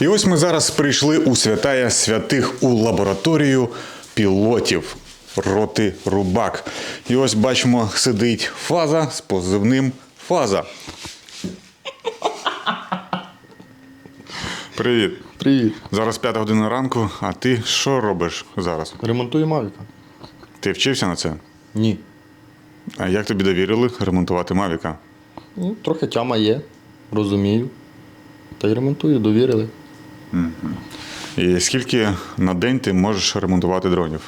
І ось ми зараз прийшли у святая святих у лабораторію пілотів роти Рубак. І ось бачимо, сидить фаза з позивним фаза. Привіт. Привіт. Зараз п'ята година ранку, а ти що робиш зараз? Ремонтую Мавіка? Ти вчився на це? Ні. А як тобі довірили ремонтувати Мавіка? Ну, трохи тяма є, розумію. Та й ремонтую, довірили. І скільки на день ти можеш ремонтувати дронів?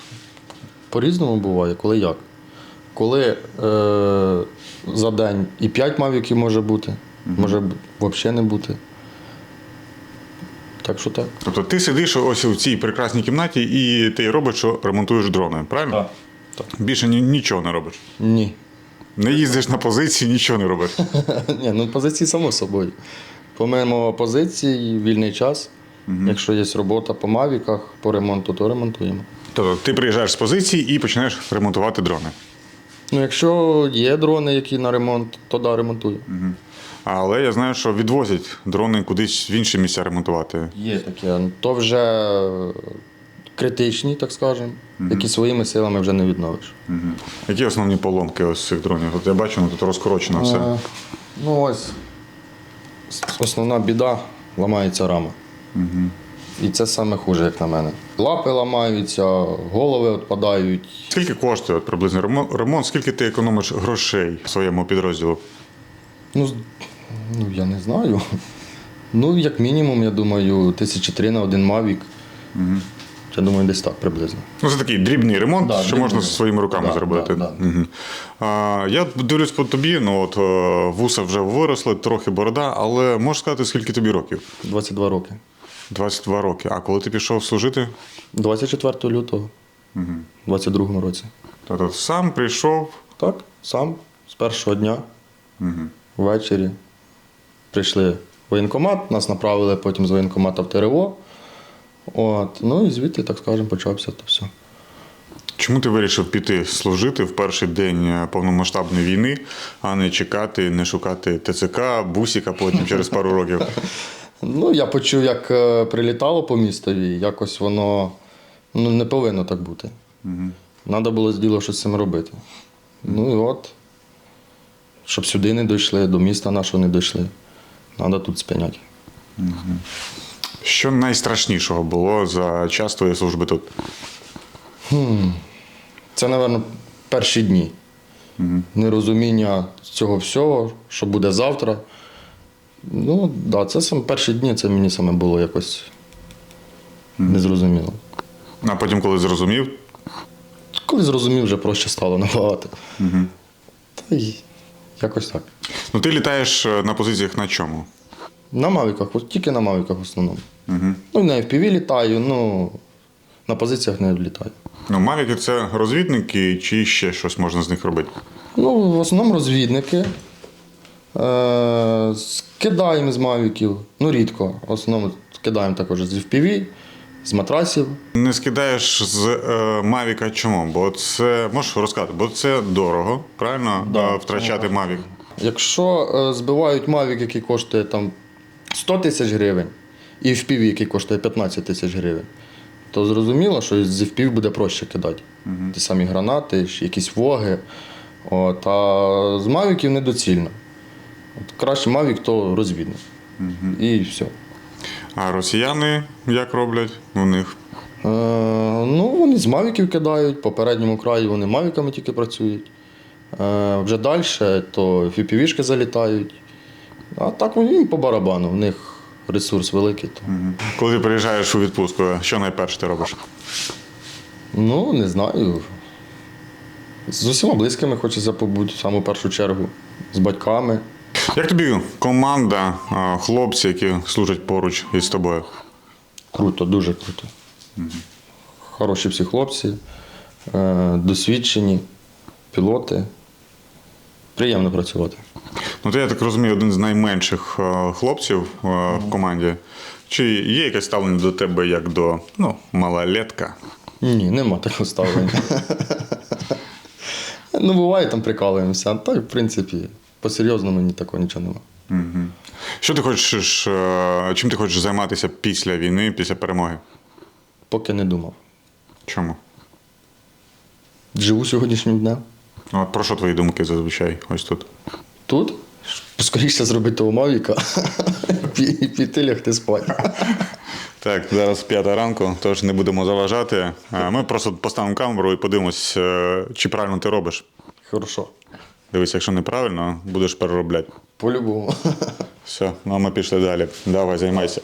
По-різному буває, коли як. Коли е, за день і 5 мавіків може бути, може взагалі не бути. Так що так. Тобто ти сидиш ось у цій прекрасній кімнаті і ти робиш, що ремонтуєш дрони, правильно? Так. Більше ні- нічого не робиш. Ні. Не їздиш на позиції, нічого не робиш. Ні, ну позиції само собою. Помимо позицій, вільний час. Якщо є робота по мавіках, по ремонту, то ремонтуємо. Тобто ти приїжджаєш з позиції і починаєш ремонтувати дрони. Ну, якщо є дрони, які на ремонт, то да, ремонтую. Але я знаю, що відвозять дрони кудись в інші місця ремонтувати. Є таке. То вже критичні, так скажемо, які своїми силами вже не відновиш. Мгм. Які основні поломки ось цих дронів? От я бачу, ну, тут розкорочено все. Е, Ну ось основна біда ламається рама. І це саме хуже, як на мене. Лапи ламаються, голови відпадають. Скільки коштує от, приблизно ремонт? Скільки ти економиш грошей своєму підрозділу? Ну, ну я не знаю. Ну, як мінімум, я думаю, тисячі три на один мавік. Я думаю, десь так приблизно. Ну, це такий дрібний ремонт, Да, що дрібний можна своїми руками Да, зробити. да, да. Мгм. А, я дивлюсь по тобі, ну от е, вуса вже виросли, трохи борода, але можеш сказати, скільки тобі років? 22 роки. 22 роки. А коли ти пішов служити, 24 лютого, у 22 році. то сам прийшов. Так, сам з першого дня ввечері прийшли в воєнкомат, нас направили потім з воєнкомата в ТРО. От, ну і звідти, так скажемо, почався то все. Чому ти вирішив піти служити в перший день е, повномасштабної війни, а не чекати, не шукати ТЦК, бусіка потім через пару років? Ну, я почув, як е, прилітало по містові, якось воно ну, не повинно так бути. Треба було з діло щось з цим робити. Ну і от, щоб сюди не дійшли, до міста нашого не дійшли. Треба тут спиняти. Що найстрашнішого було за час твоєї служби тут? Це, напевно, перші дні. Нерозуміння цього всього, що буде завтра. Ну, так, да, це саме перші дні, це мені саме було якось незрозуміло. А потім, коли зрозумів, Коли зрозумів, вже проще стало набагато. Та й якось так. ну ти літаєш е, на позиціях на чому? На мавіках, тільки на мавіках в основному. Ну, і на FPV літаю, ну на позиціях не літаю. Ну, мавіки це розвідники, чи ще щось можна з них робити? Ну, в основному розвідники. Е, скидаємо з мавіків. Ну, рідко. В основному скидаємо також з FPV, з матрасів. Не скидаєш з е, Мавіка чому? Бо це можеш розказати, бо це дорого, правильно? Да. Е, Втрачати Мавік. Якщо е, збивають Mavic, який коштує там 100 тисяч гривень, і FPV, який коштує 15 тисяч гривень, то зрозуміло, що з FPV буде проще кидати. Ті самі гранати, якісь воги. От, а з Мавіків недоцільно. От, краще Mavic, то розвідник. І все. А росіяни як роблять у них? Е, ну, вони з Мавіків кидають, по передньому краю вони Мавіками тільки працюють. Е, вже далі, то фіпівішки залітають. А так їм по барабану, в них ресурс великий. То. Коли ти приїжджаєш у відпустку, що найперше ти робиш? Ну, не знаю. З усіма близькими хочеться побути в саму першу чергу, з батьками. Як тобі команда, е, хлопці, які служать поруч із тобою? Круто, дуже круто. Хороші всі хлопці, е, досвідчені, пілоти. Приємно працювати. Ну, ти, я так розумію, один з найменших е, хлопців в команді. Чи є якесь ставлення до тебе як до ну, малолетка? Ні, нема такого ставлення. ну, буває, там прикалуємося, так, в принципі, по-серйозному ні такого нічого нема. Що ти хочеш, е, чим ти хочеш займатися після війни, після перемоги? Поки не думав. Чому? Живу сьогоднішнім днем. Ну, от про що твої думки зазвичай ось тут? Тут поскоріше зробити того Мавіка і піти лягти спати. Так, зараз п'ята ранку, тож не будемо заважати. Е, Ми просто поставимо камеру і подивимось, е, чи правильно ти робиш. Хорошо. Дивись, якщо неправильно, будеш переробляти. По-любому. Все, ну а ми пішли далі. Давай, займайся.